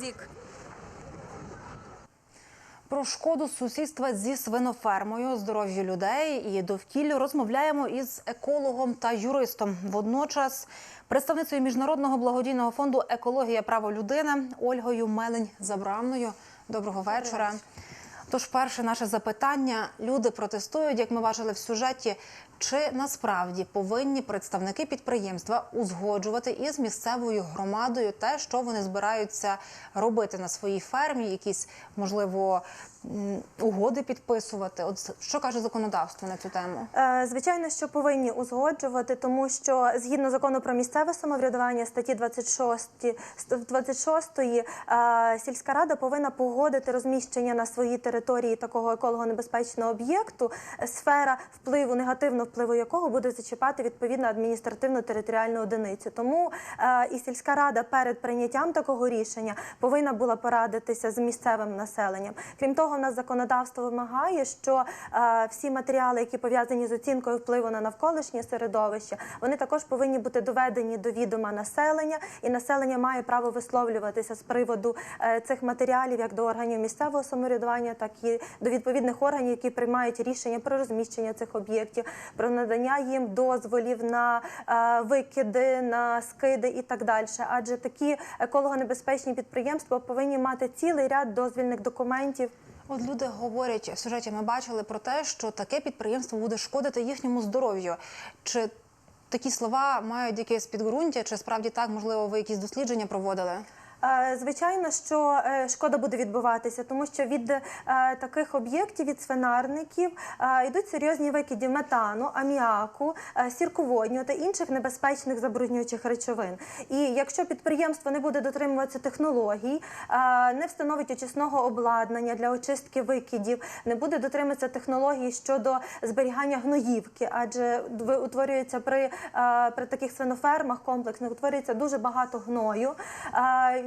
Зік. Про шкоду сусідства зі свинофермою, здоров'ю людей і довкіллю розмовляємо із екологом та юристом. Водночас представницею міжнародного благодійного фонду Екологія право людини Ольгою Мелень Забрамною. Доброго вечора. Тож, перше наше запитання: люди протестують, як ми бачили в сюжеті. Чи насправді повинні представники підприємства узгоджувати із місцевою громадою те, що вони збираються робити на своїй фермі, якісь можливо угоди підписувати? От що каже законодавство на цю тему? Е, Звичайно, що повинні узгоджувати, тому що згідно закону про місцеве самоврядування статті 26, 26 е, сільська рада повинна погодити розміщення на своїй території такого екологонебезпечного об'єкту, сфера впливу негативного впливу якого буде зачіпати відповідно адміністративно-територіальну одиницю. Тому е, і сільська рада перед прийняттям такого рішення повинна була порадитися з місцевим населенням. Крім того, в нас законодавство вимагає, що е, всі матеріали, які пов'язані з оцінкою впливу на навколишнє середовище, вони також повинні бути доведені до відома населення, і населення має право висловлюватися з приводу е, цих матеріалів як до органів місцевого самоврядування, так і до відповідних органів, які приймають рішення про розміщення цих об'єктів, про надання їм дозволів на е, викиди, на скиди і так далі. Адже такі екологонебезпечні підприємства повинні мати цілий ряд дозвільних документів. От люди говорять сюжеті. Ми бачили про те, що таке підприємство буде шкодити їхньому здоров'ю. Чи такі слова мають якесь підґрунтя? Чи справді так можливо ви якісь дослідження проводили? Звичайно, що е, шкода буде відбуватися, тому що від е, таких об'єктів, від свинарників е, йдуть серйозні викиди метану, аміаку, сірководню та інших небезпечних забруднюючих речовин. І якщо підприємство не буде дотримуватися технологій, не встановить очисного обладнання для очистки викидів, не буде дотримуватися технологій щодо зберігання гноївки, адже утворюється при, при таких свинофермах комплексних утворюється дуже багато гною.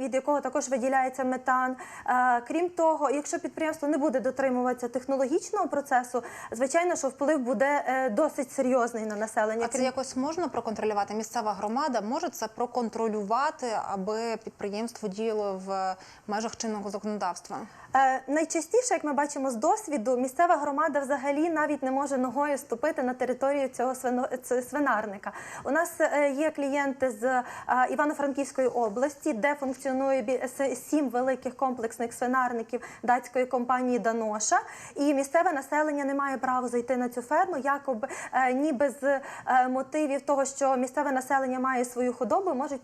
Від якого також виділяється метан. Е, Крім того, якщо підприємство не буде дотримуватися технологічного процесу, звичайно, що вплив буде е, досить серйозний на населення. А це якось можна проконтролювати? Місцева громада може це проконтролювати, аби підприємство діяло в межах чинного законодавства? Е, Найчастіше, як ми бачимо з досвіду, місцева громада взагалі навіть не може ногою ступити на територію цього свинарника. У нас е, є клієнти з е, Івано-Франківської області, де функціонує сім великих комплексних свинарників датської компанії Даноша. І місцеве населення не має права зайти на цю ферму, якоби ніби з мотивів того, що місцеве населення має свою худобу, можуть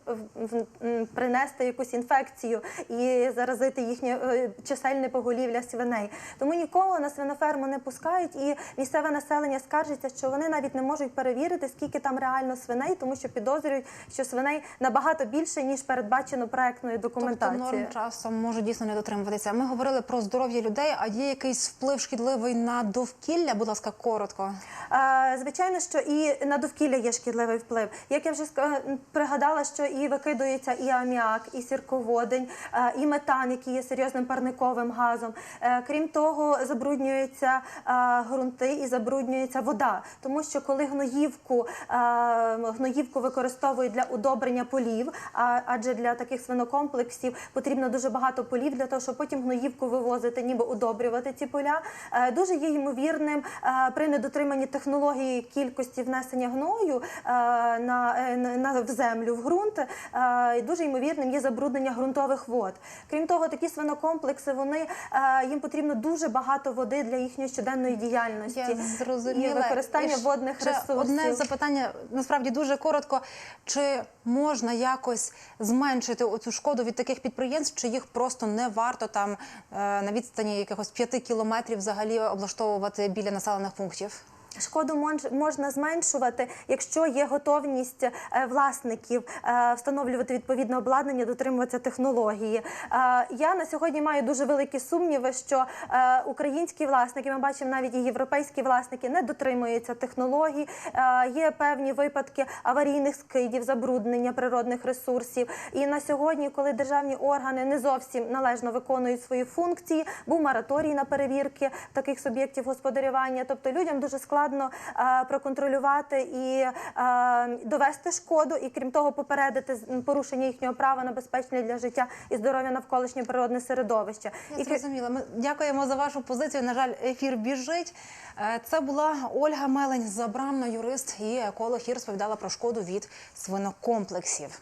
принести якусь інфекцію і заразити їхнє е, чисельне поголів'я свиней. Тому нікого на свиноферму не пускають, і місцеве населення скаржиться, що вони навіть не можуть перевірити, скільки там реально свиней, тому що підозрюють, що свиней набагато більше ніж передбачено проектною Тобто документацією. норм часом може дійсно не дотримуватися. Ми говорили про здоров'я людей. А є якийсь вплив шкідливий на довкілля? Будь ласка, коротко. Е, Звичайно, що і на довкілля є шкідливий вплив. Як я вже ска- пригадала, що і викидується і аміак, і сірководень, е, і метан, який є серйозним парниковим газом. Е, Крім того, забруднюються е, ґрунти і забруднюється вода, тому що коли гноївку, е, гноївку використовують для удобрення полів, адже для таких свинокомплексів потрібно дуже багато полів для того, щоб потім гноївку вивозити, ніби удобрювати ці поля. Дуже є ймовірним при недотриманні технології кількості внесення гною на, на, в землю, в ґрунт. Дуже ймовірним є забруднення ґрунтових вод. Крім того, такі свинокомплекси вони е, їм потрібно дуже багато води для їхньої щоденної діяльності Я зрозуміла. і використання І водних ще ресурсів. Одне запитання насправді дуже коротко. Чи можна якось зменшити оцю шкоду від таких підприємств, чи їх просто не варто там е, на відстані якихось п'яти кілометрів взагалі облаштовувати біля населених пунктів? Шкоду мож- можна зменшувати, якщо є готовність е, власників е, встановлювати відповідне обладнання, дотримуватися технології. Е, Я на сьогодні маю дуже великі сумніви, що українські власники, ми бачимо навіть і європейські власники, не дотримуються технологій. Є певні випадки аварійних скидів, забруднення природних ресурсів. І на сьогодні, коли державні органи не зовсім належно виконують свої функції, був мораторій на перевірки таких суб'єктів господарювання. Тобто людям дуже складно складно е, проконтролювати і е, довести шкоду, і крім того, попередити порушення їхнього права на безпечне для життя і здоров'я навколишнє природне середовище. Я зрозуміла. Ми дякуємо за вашу позицію. На жаль, ефір біжить. Е, Це була Ольга Мелень, забрамна юрист і еколог, і розповідала про шкоду від свинокомплексів.